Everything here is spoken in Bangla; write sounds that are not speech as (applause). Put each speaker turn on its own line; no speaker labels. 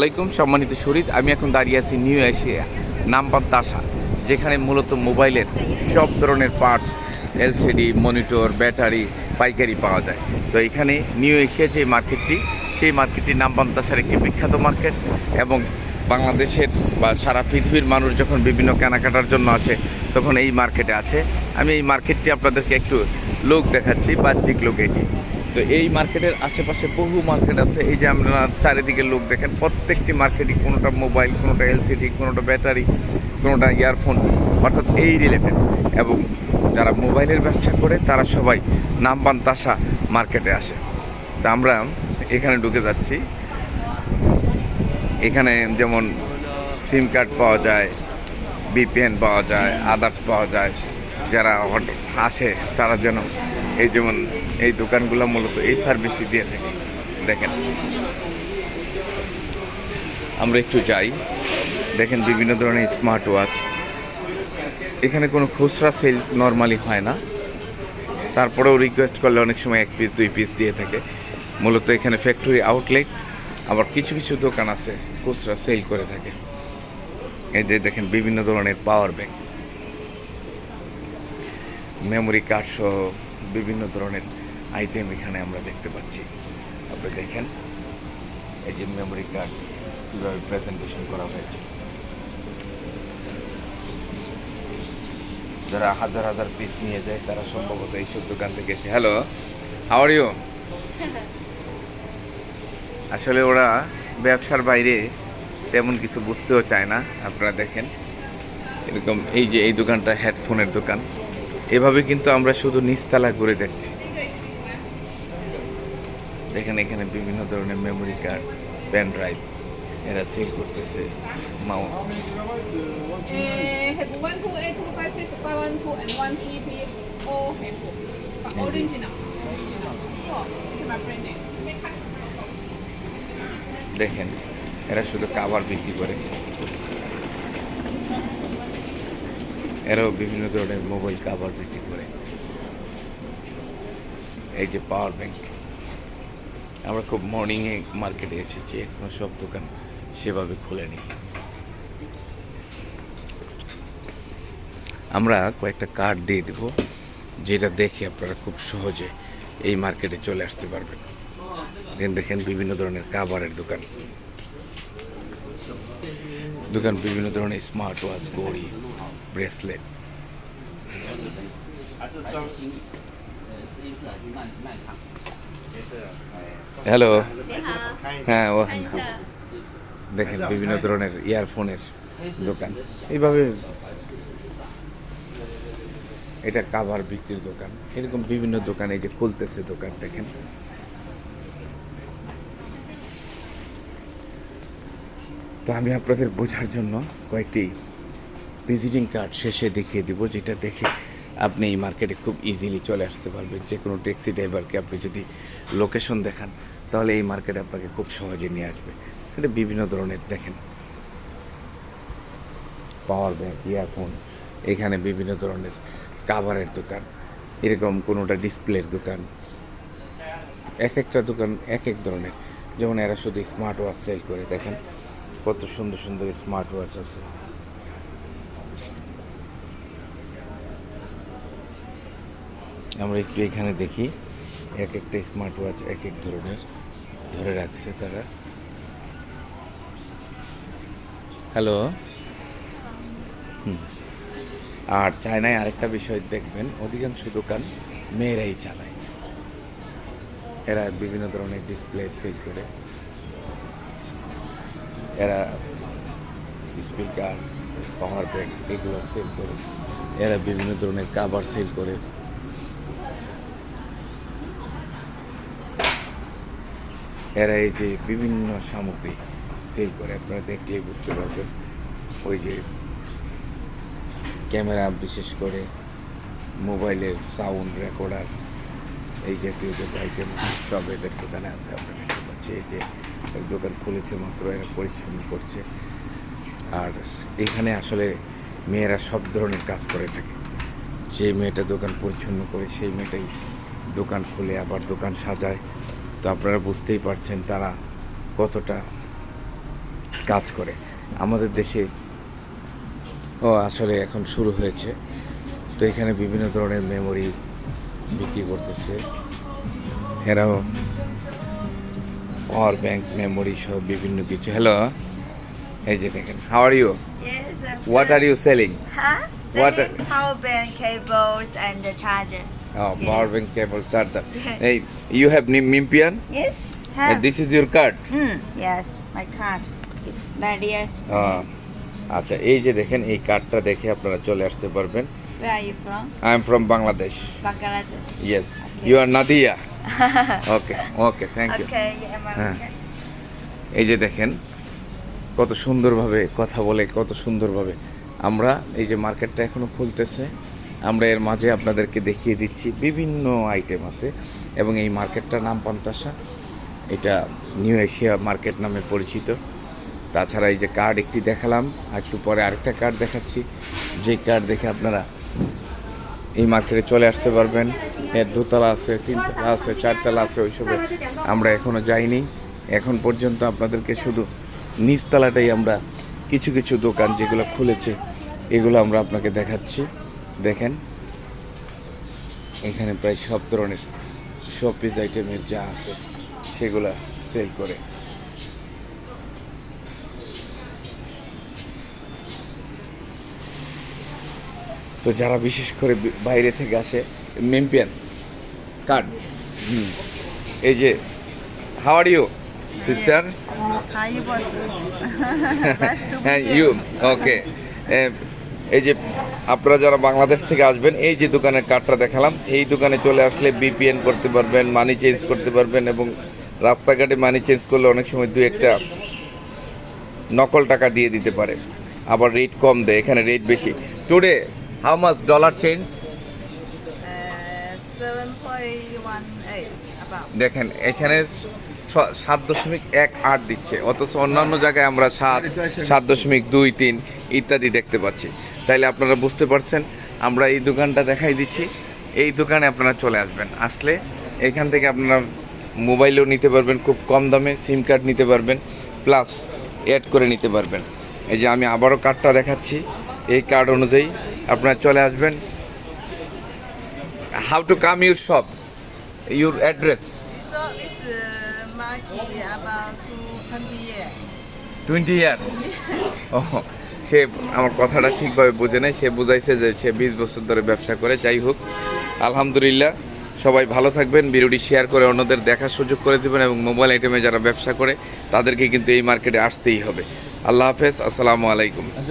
আলাইকুম, সম্মানিত শরীর। আমি এখন দাঁড়িয়ে আছি নিউ এশিয়া নাম্বার তাসা যেখানে মূলত মোবাইলের সব ধরনের পার্টস, এলসিডি, মনিটর, ব্যাটারি, পাইকারি পাওয়া যায়। তো এখানে নিউ এশিয়া যে মার্কেটটি, সেই মার্কেটটি নাম্বার তাসার একটি বিখ্যাত মার্কেট এবং বাংলাদেশের বা সারা পৃথিবীর মানুষ যখন বিভিন্ন কেনাকাটার জন্য আসে, তখন এই মার্কেটে আসে। আমি এই মার্কেটটি আপনাদেরকে একটু লোক দেখাচ্ছি, বাহ্যিক লোক এটি। তো এই মার্কেটের আশেপাশে বহু মার্কেট আছে। এই যে আমরা চারিদিকে লোক দেখেন, প্রত্যেকটি মার্কেটই কোনোটা মোবাইল, কোনোটা এলসিডি, কোনোটা ব্যাটারি, কোনোটা ইয়ারফোন, অর্থাৎ এই রিলেটেড এবং যারা মোবাইলের ব্যবসা করে, তারা সবাই নামবান তাসা মার্কেটে আসে। তা আমরা এখানে ঢুকে যাচ্ছি। এখানে যেমন সিম কার্ড পাওয়া যায় বিপিএন পাওয়া যায়, আদার্স পাওয়া যায়, যারা আসে, তারা যেন এই যেমন এই দোকানগুলো মূলত এই সার্ভিসই দিয়ে থাকে। দেখেন। আমরা একটু যাই। দেখেন বিভিন্ন ধরনের স্মার্ট ওয়াচ এখানে কোনো খুচরা সেল নর্মালি হয় না। তারপরেও রিকোয়েস্ট করলে অনেক সময় এক পিস দুই পিস দিয়ে থাকে। মূলত এখানে ফ্যাক্টরি আউটলেট আবার কিছু কিছু দোকান আছে খুচরা সেল করে থাকে। এই যে দেখেন বিভিন্ন ধরনের পাওয়ার ব্যাংক মেমোরি কার্ড সহ বিভিন্ন ধরনের আইটেম এখানে আমরা দেখতে পাচ্ছি। আপনি দেখেন এই যে মেমোরি কার্ড কীভাবে প্রেজেন্টেশন করা হয়েছে। যারা হাজার হাজার পিস নিয়ে যায় তারা সম্ভবত এইসব দোকান থেকে এসে হ্যালো হাওয়ার ইউ আসলে ওরা ব্যবসার বাইরে তেমন কিছু বুঝতেও চায় না। আপনারা দেখেন এরকম এই যে এই দোকানটা হেডফোনের দোকান। এভাবে কিন্তু আমরা শুধু নিচতলা ঘুরে দেখছি। দেখেন এখানে বিভিন্ন ধরনের মেমোরি কার্ড পেন ড্রাইভ এরা সেল করতেছে mouse
Uh, have one two eight two
এরাও বিভিন্ন ধরনের মোবাইল কাভার বিক্রি করে। এই যে পাওয়ার ব্যাংক আমরা খুব মর্নিংয়ে মার্কেটে এসেছি, এখনও সব দোকান সেভাবে খুলেনি। আমরা কয়েকটা কার্ড দিয়ে দেব, যেটা দেখে আপনারা খুব সহজে এই মার্কেটে চলে আসতে পারবেন। দেখেন দেখেন বিভিন্ন ধরনের কাভারের দোকান। দোকান বিভিন্ন ধরনের স্মার্ট ওয়াচ ঘড়ি ব্রেসলেট হ্যালো হ্যাঁ ও দেখেন বিভিন্ন ধরনের ইয়ারফোনের দোকান। এইভাবে এটা কাভার বিক্রির দোকান। এরকম বিভিন্ন দোকানে যে খুলতেছে দোকান দেখেন। তো আমি আপনাদের বোঝার জন্য কয়েকটি ভিজিটিং কার্ড শেষে দেখিয়ে দিব, যেটা দেখে আপনি এই মার্কেটে খুব ইজিলি চলে আসতে পারবেন। যে কোনো ট্যাক্সি ড্রাইভারকে আপনি যদি লোকেশন দেখান, তাহলে এই মার্কেটে আপনাকে খুব সহজে নিয়ে আসবে। এটা বিভিন্ন ধরনের, দেখেন। পাওয়ার ব্যাংক ইয়ারফোন এখানে বিভিন্ন ধরনের কাভারের দোকান, এরকম কোনোটা ডিসপ্লের দোকান, এক একটা দোকান এক এক ধরনের। যেমন এরা শুধু স্মার্ট ওয়াচ সেল করে, দেখেন কত সুন্দর সুন্দর স্মার্ট ওয়াচ আছে। আমরা একটু এখানে দেখি, এক একটা স্মার্ট ওয়াচ এক এক ধরনের ধরে রাখছে তারা। হ্যালো আর চায়নায় আরেকটা বিষয় দেখবেন, অধিকাংশ দোকান মেয়েরাই চালায়। এরা বিভিন্ন ধরনের ডিসপ্লে সেল করে। এরা স্পিকার পাওয়ার ব্যাংক এগুলো সেল করে। এরা বিভিন্ন ধরনের কাভার সেল করে। এরা এই যে বিভিন্ন সামগ্রী সেল করে, আপনারা দেখলেই বুঝতে পারবেন। ওই যে ক্যামেরা বিশেষ করে, মোবাইলের সাউন্ড রেকর্ডার এই জাতীয় যত আইটেম সব এদের দোকানে আছে, আপনারা এই যে দোকান খুলেছে মাত্র, এরা পরিশ্রম করছে। আর এখানে আসলে মেয়েরা সব ধরনের কাজ করে থাকে। যে মেয়েটা দোকান পরিচ্ছন্ন করে, সেই মেয়েটাই দোকান খুলে, আবার দোকান সাজায়। তো আপনারা বুঝতেই পারছেন তারা কতটা কাজ করে। আমাদের দেশে ও আসলে এখন শুরু হয়েছে। তো এখানে বিভিন্ন ধরনের মেমোরি বিক্রি করতেছে। এরাও পাওয়ার ব্যাংক মেমোরি সহ বিভিন্ন কিছু। হ্যালো এই যে দেখেন how are you what are you selling
Huh?
What
Selling power bank cables (laughs) and the charger.
Power
Yes.
Bank cable charger এই ইউ হ্যাভ মিম্পিয়ান
Yes. Have.
This is your card
Hmm. Yes. My card is various.
আচ্ছা এই যে দেখেন এই কার্ডটা দেখে আপনারা চলে আসতে পারবেন
you?
I am from Bangladesh yes you are Nadia okay okay thank you. এই যে দেখেন কত সুন্দরভাবে কথা বলে কত সুন্দরভাবে আমরা এই যে মার্কেটটা এখনও খুলতেছে আমরা এর মাঝে আপনাদেরকে দেখিয়ে দিচ্ছি বিভিন্ন আইটেম আছে এবং এই মার্কেটটার নাম পন্তাসা। এটা নিউ এশিয়া মার্কেট নামে পরিচিত। তাছাড়া এই যে কার্ড একটি দেখালাম, আর একটু পরে আরেকটা কার্ড দেখাচ্ছি। যে কার্ড দেখে আপনারা এই মার্কেটে চলে আসতে পারবেন। এর দোতলা আছে, তিনতলা আছে, চারতলা আছে, ওইসবে আমরা এখনও যাইনি। এখন পর্যন্ত আপনাদেরকে শুধু নিচতলাটাই আমরা কিছু কিছু দোকান যেগুলো খুলেছে, এগুলো আমরা আপনাকে দেখাচ্ছি। দেখেন এখানে প্রায় সব ধরনের শপিস আইটেমের যা আছে সেগুলা সেল করে। তো যারা বিশেষ করে বাইরে থেকে আসে মেম্পিয়ান কার্ড হুম এই যে হাউ আর ইউ সিস্টার হ্যাঁ ইউ ওকে এই যে আপনারা যারা বাংলাদেশ থেকে আসবেন এই যে দোকানের কার্ডটা দেখালাম এই দোকানে চলে আসলে বিপিএন করতে পারবেন মানি চেঞ্জ করতে পারবেন এবং রাস্তাঘাটে মানি চেঞ্জ করলে অনেক সময় দু একটা নকল টাকা দিয়ে দিতে পারে। আবার রেট কম দেয় এখানে রেট বেশি। Today how much dollar change
7.18 about.
দেখেন এখানে সাত দশমিক এক আট দিচ্ছে অথচ অন্যান্য জায়গায় আমরা সাত সাত দশমিক দুই তিন ইত্যাদি দেখতে পাচ্ছি। তাইলে আপনারা বুঝতে পারছেন আমরা এই দোকানটা দেখাই দিচ্ছি। এই দোকানে আপনারা চলে আসবেন। আসলে এখান থেকে আপনারা মোবাইলও নিতে পারবেন খুব কম দামে সিম কার্ড নিতে পারবেন প্লাস অ্যাড করে নিতে পারবেন। এই যে আমি আবারও কার্ডটা দেখাচ্ছি। এই কার্ড অনুযায়ী আপনারা চলে আসবেন। How to come your shop your address
So it's Maki about 20 years.
Twenty years ও সে আমার কথাটা ঠিকভাবে বোঝে নাই। সে বুঝাইছে যে সে বিশ বছর ধরে ব্যবসা করে, যাই হোক। আলহামদুলিল্লাহ, সবাই ভালো থাকবেন, ভিডিওটি শেয়ার করে অন্যদের দেখার সুযোগ করে দেবেন এবং মোবাইল আইটেমে যারা ব্যবসা করে, তাদেরকে কিন্তু এই মার্কেটে আসতেই হবে। আল্লাহ হাফেজ, আসসালামু আলাইকুম।